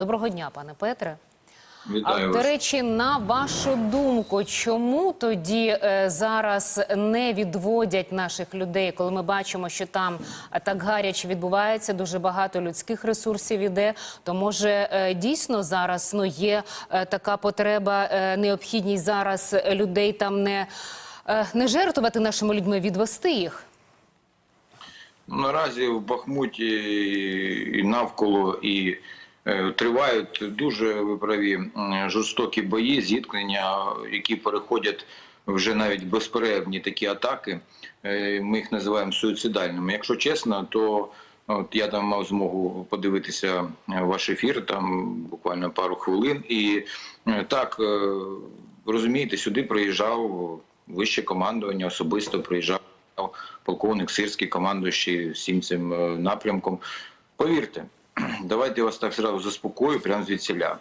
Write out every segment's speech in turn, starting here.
Доброго дня, пане Петре. А Вітаю до речі, на вашу думку, чому тоді е, зараз не відводять наших людей, коли ми бачимо, що там е, так гаряче відбувається, дуже багато людських ресурсів іде. То може е, дійсно зараз ну є е, така потреба, е, необхідність зараз людей там не, е, не жертвувати нашими людьми, відвести їх. Ну, Наразі в Бахмуті і навколо і тривають дуже ви праві м, жорстокі бої, зіткнення, які переходять вже навіть безперервні такі атаки. Е, Ми їх називаємо суїцидальними. Якщо чесно, то от я там мав змогу подивитися е, ваш ефір, там буквально пару хвилин, і е, так е, розумієте, сюди приїжджав вище командування, особисто приїжджав полковник Сирський, командуючий всім цим е, напрямком. Повірте, давайте вас так зразу заспокою, прямо звідсіля.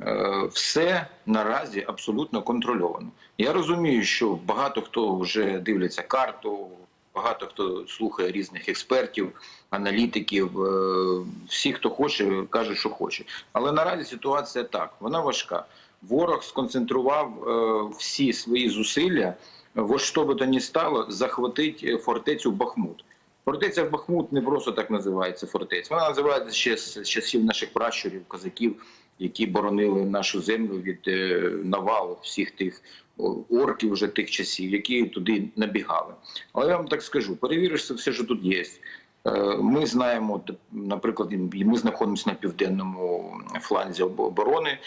Е, Все наразі абсолютно контрольовано. Я розумію, що багато хто вже дивляться карту, багато хто слухає різних експертів, аналітиків. е, Всі, хто хоче, каже, що хоче. Але наразі ситуація так, вона важка. Ворог сконцентрував е, всі свої зусилля во що би то ні стало, захватить е, фортецю Бахмут. Фортеця Бахмут не просто так називається фортеця. Вона називається ще з часів наших пращурів, козаків, які боронили нашу землю від е, навалу всіх тих орків вже тих часів, які туди набігали. Але я вам так скажу: перевіриш все, що тут є. Е, Ми знаємо, наприклад, ми знаходимося на південному фланзі оборони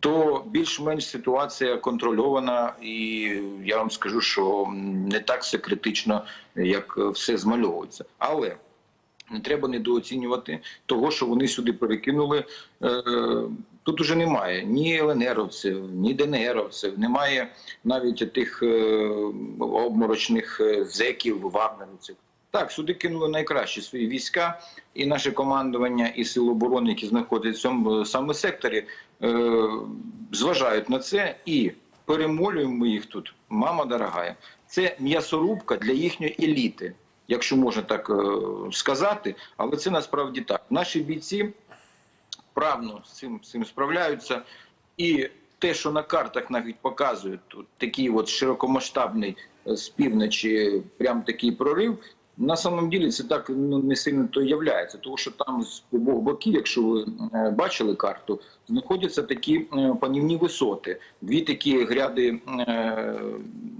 то більш-менш ситуація контрольована, і я вам скажу, що не так все критично, як все змальовується. Але не треба недооцінювати того, що вони сюди перекинули. Е, Тут уже немає ні ЛНРовців, ні ДНРовців, немає навіть тих е, обморочних е, зеків, вагнерівців. Так, сюди кинули найкращі свої війська, і наше командування, і сил оборони, які знаходяться в цьому саме секторі, зважають на це і перемолюємо їх тут. Мама дорогая. Це м'ясорубка для їхньої еліти, якщо можна так е, сказати. Але це насправді так. Наші бійці вправно з цим, з цим справляються. І те, що на картах навіть показують тут такий от широкомасштабний е, з півночі, прям такий прорив. На самом ділі це так ну, не сильно то являється, тому що там з обох боків, якщо ви е, бачили карту, знаходяться такі е, панівні висоти, дві такі гряди, е,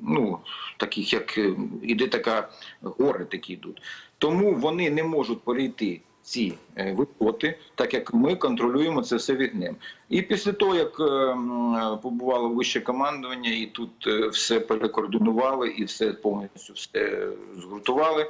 ну таких як іде така гори, такі йдуть. Тому вони не можуть перейти ці е, висоти, так як ми контролюємо це все вогнем. І після того, як е, побувало вище командування, і тут е, все перекоординували, і все повністю все згуртували,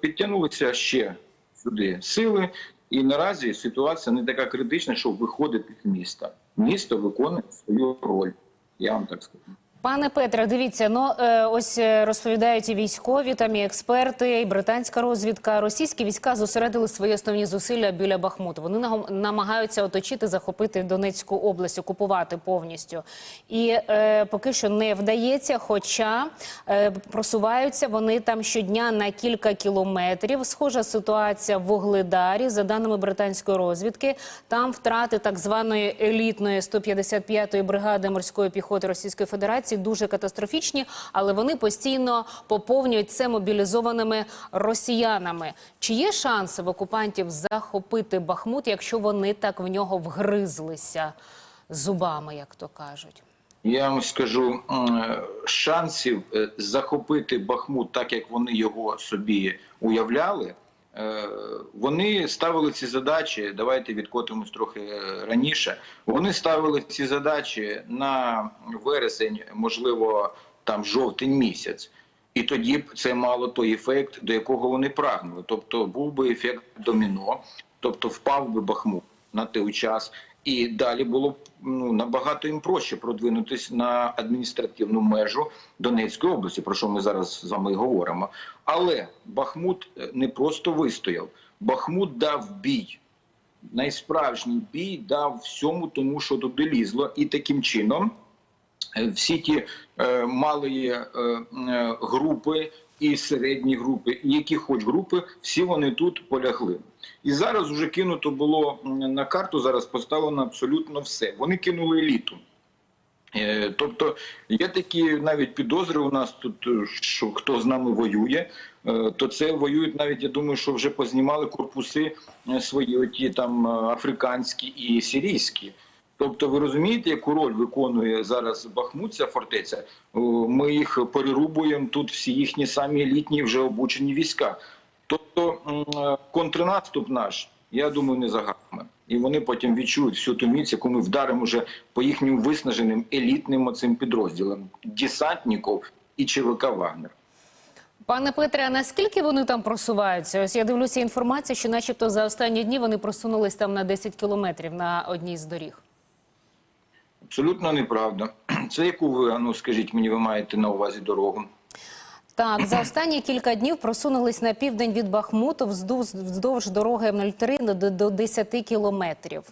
підтягнулися ще сюди сили. І наразі ситуація не така критична, щоб виходити з міста. Місто виконує свою роль. Я вам так скажу. Пане Петре, дивіться, ну е, ось е, розповідають і військові, там і експерти, і британська розвідка. Російські війська зосередили свої основні зусилля біля Бахмуту. Вони намагаються оточити, захопити Донецьку область, окупувати повністю. І е, поки що не вдається, хоча е, просуваються вони там щодня на кілька кілометрів. Схожа ситуація в Вугледарі, за даними британської розвідки. Там втрати так званої елітної 155-ї бригади морської піхоти Російської Федерації дуже катастрофічні, але вони постійно поповнюють це мобілізованими росіянами. Чи є шанси в окупантів захопити Бахмут, якщо вони так в нього вгризлися зубами, як то кажуть? Я вам скажу шансів е, захопити Бахмут, так як вони його собі уявляли. Е, Вони ставили ці задачі. Давайте відкотимось трохи е, раніше. Вони ставили ці задачі на вересень, можливо, там жовтень місяць. І тоді б це мало той ефект, до якого вони прагнули. Тобто був би ефект доміно, тобто впав би Бахмут на той час, і далі було б ну, набагато їм проще продвинутись на адміністративну межу Донецької області, про що ми зараз з вами говоримо. Але Бахмут е, не просто вистояв, Бахмут дав бій. Найсправжній бій дав всьому тому, що туди лізло, і таким чином е, всі ті е, малі е, е, групи, і середні групи, і які хоч групи, всі вони тут полягли. І зараз вже кинуто було на карту. Зараз поставлено абсолютно все. Вони кинули еліту. Е, Тобто є такі навіть підозри у нас тут, е, що хто з нами воює, е, то це воюють навіть, я думаю, що вже познімали корпуси свої, оті там африканські і сирійські. Тобто, ви розумієте, яку роль виконує зараз Бахмут, ця фортеця? Ми їх перерубуємо тут всі їхні самі елітні вже обучені війська. Тобто е, контрнаступ наш, я думаю, не за. І вони потім відчують всю ту міць, яку ми вдаримо вже по їхнім виснаженим елітним оцим підрозділам десантників і ЧВК Вагнер. Пане Петре, а наскільки вони там просуваються? Ось я дивлюся інформацію, що начебто за останні дні вони просунулись там на 10 кілометрів на одній з доріг. Абсолютно неправда. Це яку ви, ну скажіть мені, ви маєте на увазі дорогу? Так, за останні кілька днів просунулись на південь від Бахмуту вздовж, вздовж дороги М03 до, до 10 кілометрів.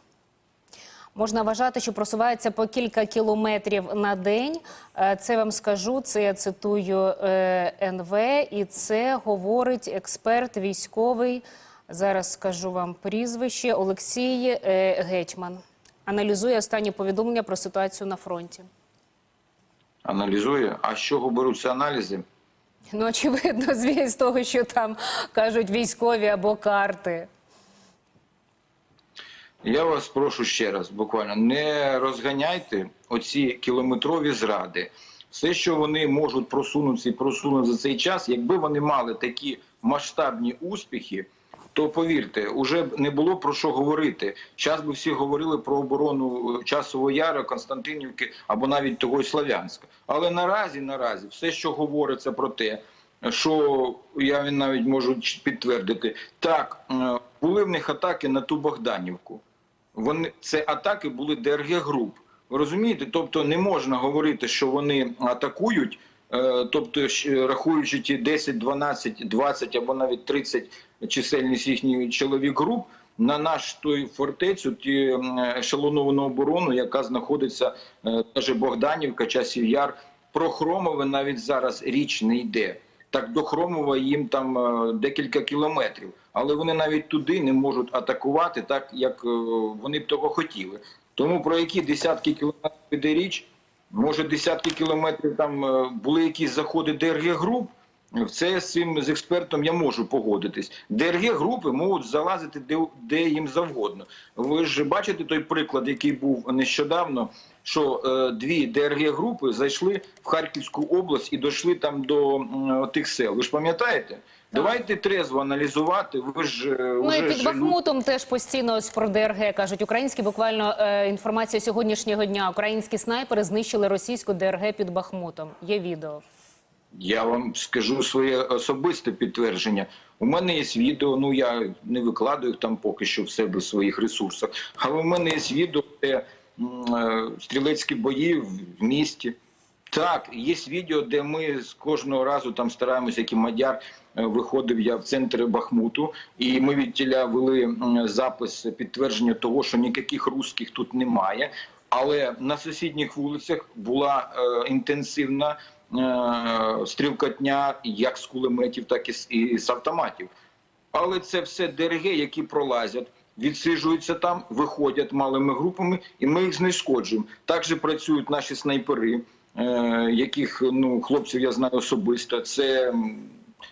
Можна вважати, що просувається по кілька кілометрів на день. Е, Це вам скажу, це я цитую е, НВ, і це говорить експерт військовий. Зараз скажу вам прізвище Олексій е, Гетьман. Аналізує останні повідомлення про ситуацію на фронті. Аналізує. А з чого беруться аналізи? Ну, очевидно, з того, що там кажуть військові або карти. Я вас прошу ще раз, буквально не розганяйте оці кілометрові зради. Все, що вони можуть просунутися і просунути за цей час, якби вони мали такі масштабні успіхи, то повірте, уже не було про що говорити. Зараз би всі говорили про оборону е, часового яра, Константинівки або навіть того Слов'янська. Але наразі, наразі, все, що говориться про те, що я навіть можу підтвердити, так е, були в них атаки на ту Богданівку. Вони це атаки були ДРГ груп. Ви розумієте? Тобто не можна говорити, що вони атакують, тобто рахуючи ті 10, 12, 20 або навіть 30 чисельність їхніх чоловік груп. На наш той фортецю, ті ешелоновану оборону, яка знаходиться е, даже Богданівка, часів яр, про Хромове навіть зараз річ не йде. Так до Хромова їм там е, декілька кілометрів, але вони навіть туди не можуть атакувати так, як е, вони б того хотіли. Тому про які десятки кілометрів йде річ, може десятки кілометрів там е, були якісь заходи ДРГ груп. Це з цим з експертом я можу погодитись. ДРГ групи можуть залазити де, де їм завгодно. Ви ж бачите той приклад, який був нещодавно, що е, дві ДРГ групи зайшли в Харківську область і дійшли там до м, тих сел. Ви ж пам'ятаєте? Давайте трезво аналізувати. Ви ж е, Ну і під Бахмутом теж постійно ось про ДРГ кажуть. Українські буквально е, інформація сьогоднішнього дня. Українські снайпери знищили російську ДРГ під Бахмутом. Є відео. Я вам скажу своє особисте підтвердження. У мене є відео, ну я не викладаю їх там поки що в себе в своїх ресурсах. Але у мене є відео, де е, стрілецькі бої в місті. Так, є відео, де ми з кожного разу там стараємося, як і мадяр е, виходив я в центр Бахмуту, і ми від тіля вели запис підтвердження того, що ніяких русських тут немає. Але на сусідніх вулицях була е, інтенсивна е, стрілкотня як з кулеметів, так і з, і з автоматів. Але це все ДРГ, які пролазять, відсиджуються там, виходять малими групами, і ми їх знешкоджуємо. Також працюють наші снайпери, е, яких ну хлопців я знаю особисто. Це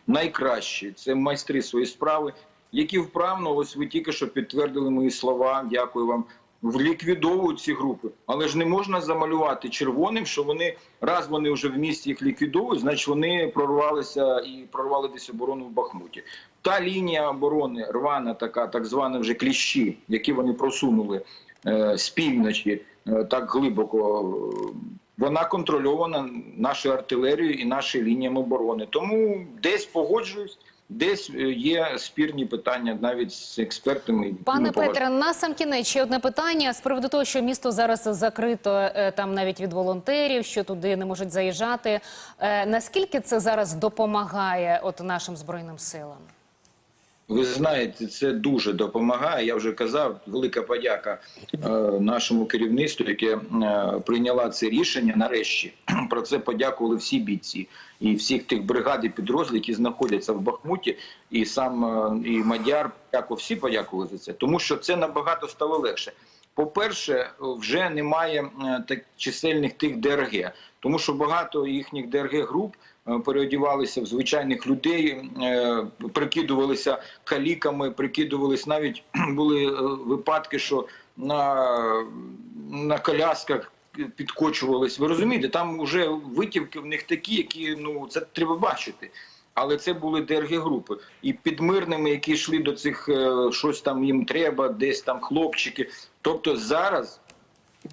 найкращі, це майстри своєї справи, які вправно, ось ви тільки що підтвердили мої слова. Дякую вам. Ліквідовують ці групи, але ж не можна замалювати червоним, що вони раз вони вже в місті їх ліквідовують, значить вони прорвалися і прорвали десь оборону в Бахмуті. Та лінія оборони рвана, така так звана вже кліщі, які вони просунули е, з півночі, е, так глибоко. Вона контрольована нашою артилерією і нашою лініями оборони. Тому десь погоджуюсь, десь е, є спірні питання навіть з експертами. Пане. Петре, на сам кінець ще одне питання з приводу того, що місто зараз закрито е, там навіть від волонтерів, що туди не можуть заїжджати. Е, Наскільки це зараз допомагає от нашим збройним силам? Ви знаєте, це дуже допомагає. Я вже казав, велика подяка е, нашому керівництву, яке е, прийняло це рішення. Нарешті про це подякували всі бійці і всіх тих бригад і підрозділів, які знаходяться в Бахмуті, і сам е, і Мадяр. Дякую, всі подякували за це, тому що це набагато стало легше. По-перше, вже немає так чисельних тих ДРГ, тому що багато їхніх ДРГ груп переодівалися в звичайних людей, е, прикидувалися каліками, прикидувалися навіть були е, випадки, що на, на колясках підкочувались. Ви розумієте, там вже витівки в них такі, які ну це треба бачити. Але це були ДРГ групи, і під мирними, які йшли до цих е, щось там їм треба, десь там хлопчики. Тобто зараз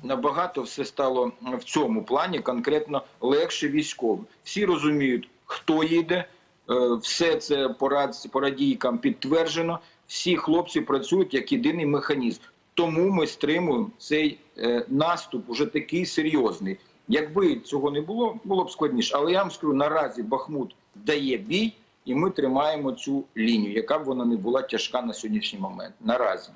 набагато все стало в цьому плані конкретно легше військовим. Всі розуміють, хто їде, е, все це по рад- по радійкам підтверджено. Всі хлопці працюють як єдиний механізм. Тому ми стримуємо цей е, наступ уже такий серйозний. Якби цього не було, було б складніше. Але я вам скажу, наразі Бахмут дає бій, і ми тримаємо цю лінію, яка б вона не була тяжка на сьогоднішній момент. Наразі.